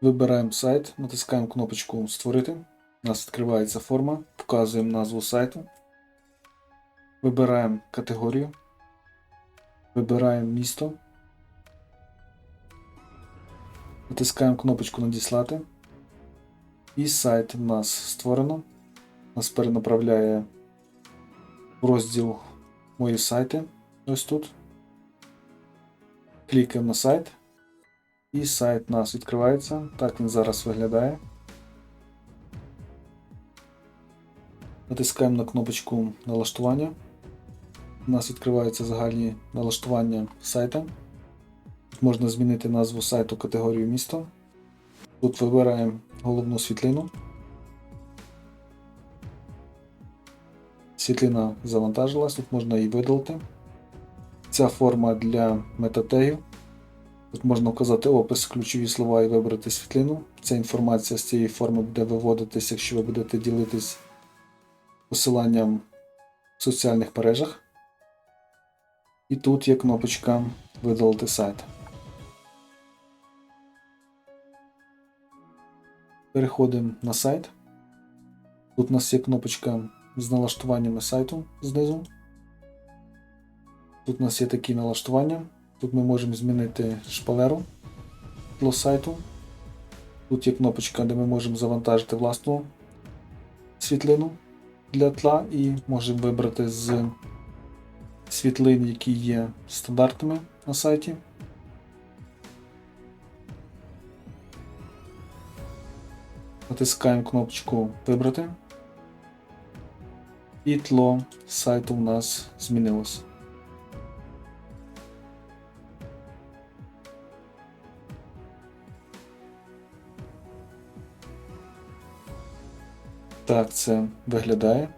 Вибираємо сайт, натискаємо кнопочку Створити. У нас відкривається форма, вказуємо назву сайту. Вибираємо категорію. Вибираємо місто. Натискаємо кнопочку Надіслати. І сайт у нас створено. Нас перенаправляє в розділ Мої сайти. Ось тут. Клікаємо на сайт. І сайт у нас відкривається. Так він зараз виглядає. Натискаємо на кнопочку налаштування. У нас відкриваються загальні налаштування сайта. Тут можна змінити назву сайту категорію місто. Тут вибираємо головну світлину. Світлина завантажилась, тут можна її видалити. Ця форма для метатегів. Тут можна вказати опис, ключові слова і вибрати світлину. Ця інформація з цієї форми буде виводитись, якщо ви будете ділитись посиланням в соціальних мережах. І тут є кнопочка Видалити сайт. Переходимо на сайт. Тут у нас є кнопочка з налаштуваннями сайту знизу. Тут у нас є такі налаштування. Тут ми можемо змінити шпалеру тло сайту. Тут є кнопочка, де ми можемо завантажити власну світлину для тла і можемо вибрати з світлин, які є стандартними на сайті. Натискаємо кнопочку Вибрати. І тло сайту у нас змінилось. Так це виглядає.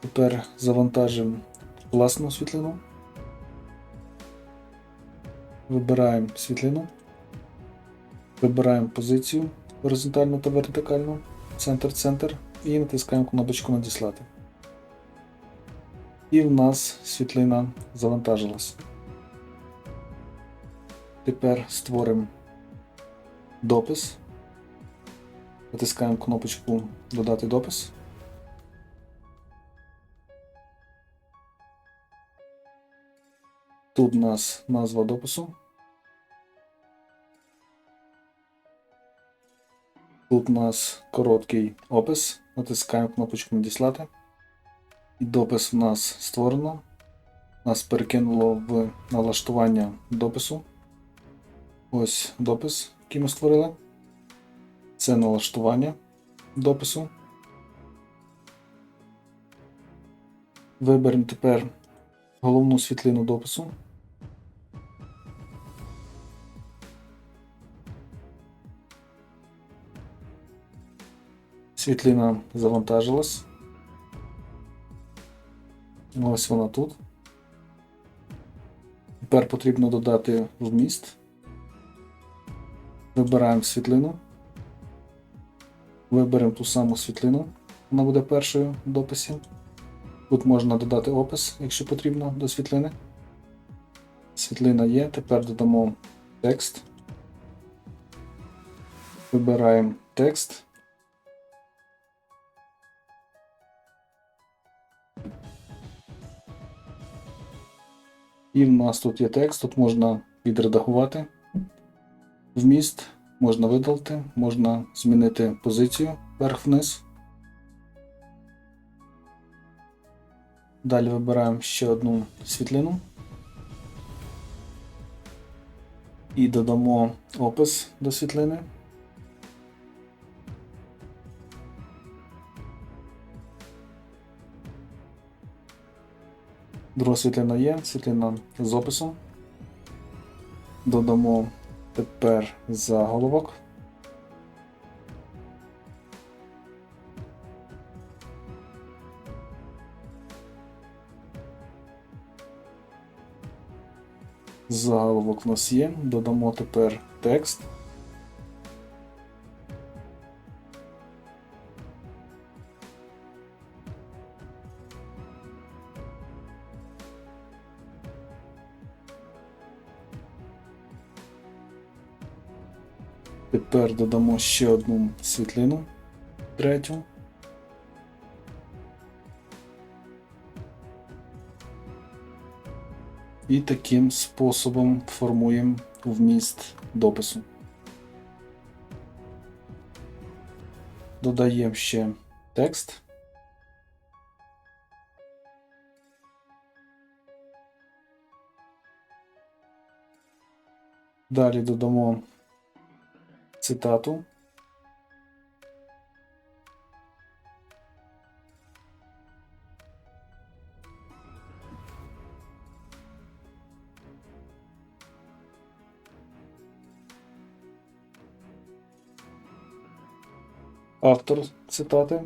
Тепер завантажимо власну світлину. Вибираємо світлину. Вибираємо позицію горизонтальну та вертикальну, центр-центр і натискаємо кнопочку Надіслати. І в нас світлина завантажилась. Тепер створимо допис. Натискаємо кнопочку Додати допис. Тут у нас назва допису. Тут у нас короткий опис. Натискаємо кнопочку Надіслати. І допис у нас створено. Нас перекинуло в налаштування допису. Ось допис, який ми створили. Це налаштування допису. Виберемо тепер головну світлину допису. Світлина завантажилась. Ось вона тут. Тепер потрібно додати вміст. Вибираємо світлину. Виберемо ту саму світлину. Вона буде першою в дописі. Тут можна додати опис, якщо потрібно, до світлини. Світлина є. Тепер додамо текст. Вибираємо текст. І в нас тут є текст, тут можна відредагувати вміст, можна видалити, можна змінити позицію вверх-вниз. Далі вибираємо ще одну світлину і додамо опис до світлини. Друга світлина є, світлина з описом. Додамо тепер заголовок. Заголовок в нас є. Додамо тепер текст. Тепер додамо ще одну світлину, третю. І таким способом формуємо вміст допису. Додаємо ще текст. Далі додамо цитату. Автор цитати.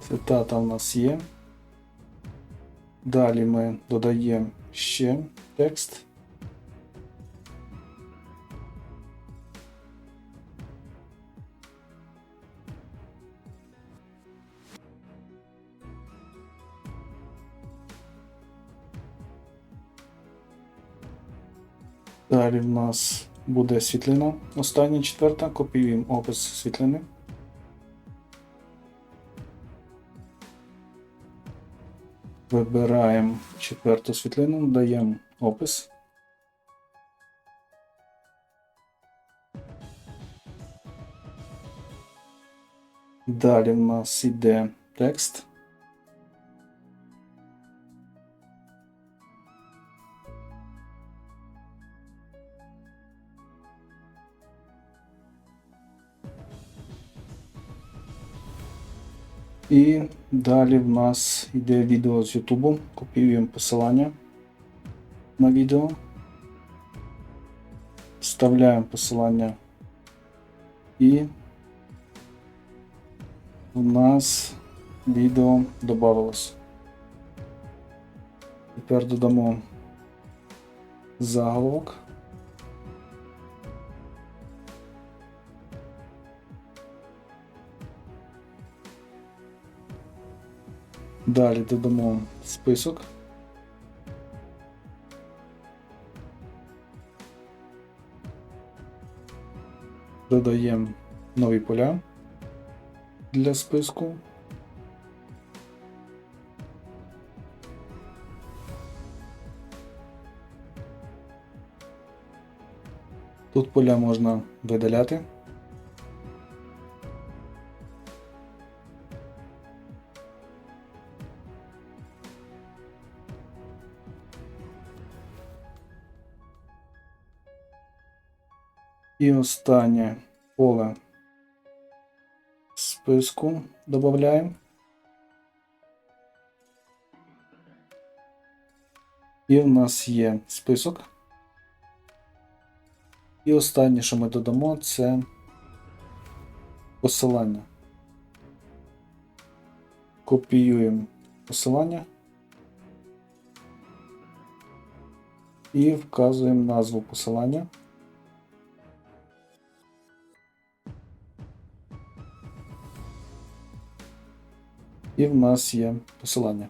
Цитата у нас є. Далі ми додаємо ще текст. Далі в нас буде світлина. Остання четверта. Копіюємо опис світлини. Вибираємо четверту світлину, даємо опис. Далі в нас йде текст. І далі в нас йде відео з YouTube. Копіюємо посилання на відео. Вставляємо посилання. І у нас відео додавалось. Тепер додамо заголовок. Далі додамо список. Додаємо нові поля для списку. Тут поля можна видаляти. І останнє поле списку додаємо. І в нас є список. І останнє, що ми додамо, це посилання. Копіюємо посилання і вказуємо назву посилання. І в нас є посилання.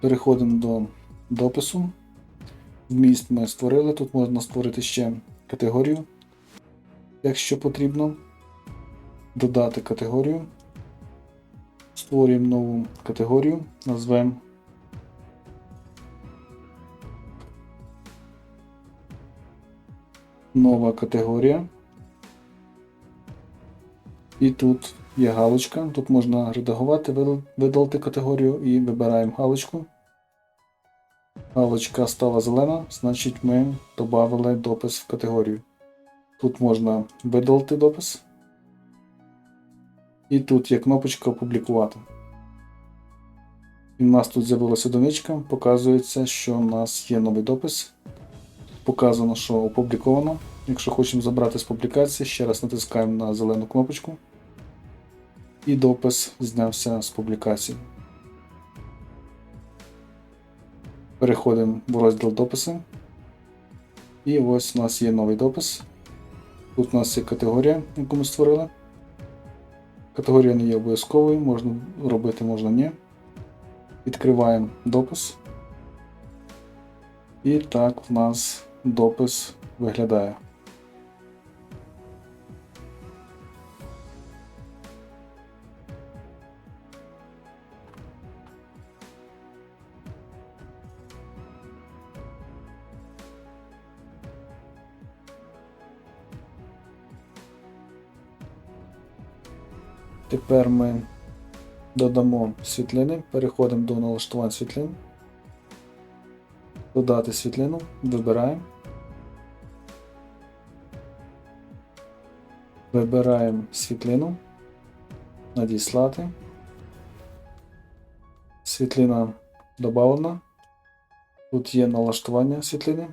Переходимо до допису. Вміст ми створили. Тут можна створити ще категорію, якщо потрібно. Додати категорію. Створюємо нову категорію, назвемо нова категорія. І тут є галочка. Тут можна редагувати, видалити категорію і вибираємо галочку. Галочка стала зелена, значить ми додали допис в категорію. Тут можна видалити допис. І тут є кнопочка Опублікувати. І в нас тут з'явилася одиничка, показується, що у нас є новий допис. Показано, що опубліковано. Якщо хочемо забрати з публікації, ще раз натискаємо на зелену кнопочку. І допис знявся з публікації. Переходимо в розділ дописи. І ось у нас є новий допис. Тут у нас є категорія, яку ми створили. Категорія не є обов'язковою, можна робити, можна ні. Відкриваємо допис. І так в нас допис виглядає. Тепер ми додамо світлини, переходимо до налаштувань світлин. Додати світлину, вибираємо. Вибираємо світлину, надіслати. Світлина додана. Тут є налаштування світлини.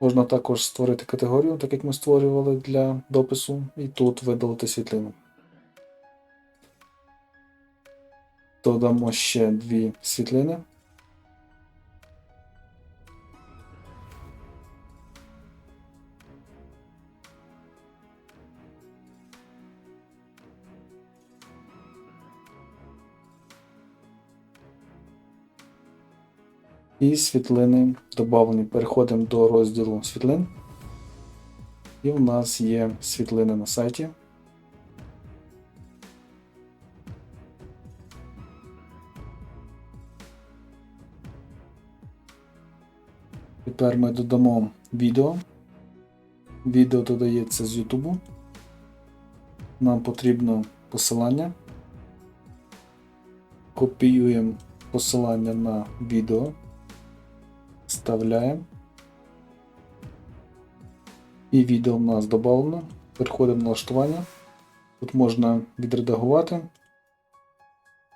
Можна також створити категорію, так як ми створювали для допису, і тут видалити світлину. Додамо ще дві світлини. І світлини додавлені. Переходимо до розділу світлин. І в нас є світлини на сайті. Тепер ми додамо відео. Відео додається з YouTube. Нам потрібно посилання. Копіюємо посилання на відео. Вставляємо. І відео в нас додано. Переходимо на налаштування. Тут можна відредагувати,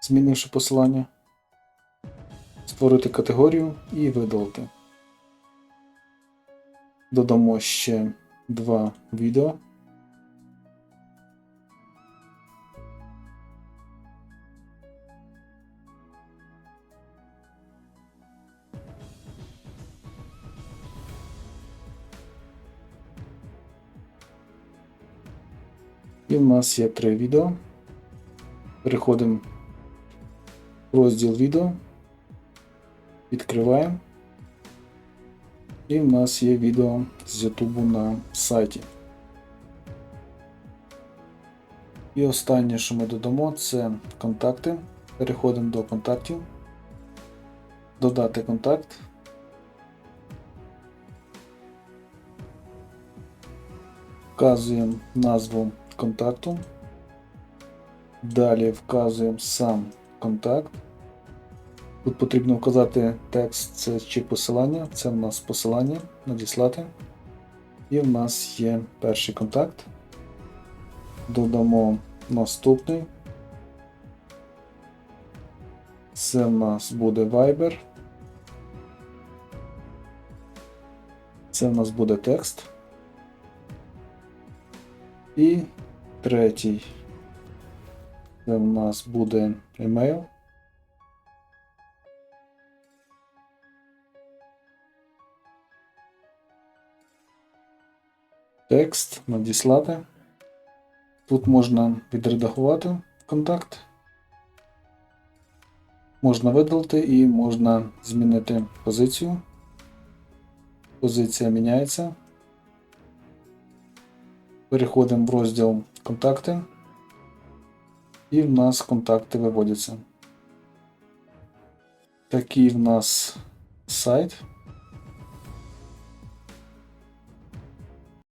змінивши посилання, створити категорію і видалити. Додамо ще два відео. І в нас є три відео. Переходимо в розділ відео, відкриваємо. І в нас є відео з YouTube на сайті. І останнє, що ми додамо, це контакти. Переходимо до контактів. Додати контакт. Вказуємо назву контакту. Далі вказуємо сам контакт. Тут потрібно вказати текст чи посилання. Це в нас посилання, надіслати. І в нас є перший контакт. Додамо наступний. Це в нас буде Viber. Це в нас буде текст. І третій. Це в нас буде email. Текст надіслати. Тут можна відредагувати контакт. Можна видалити і можна змінити позицію. Позиція міняється. Переходимо в розділ Контакти. І в нас контакти виводяться. Такий в нас сайт.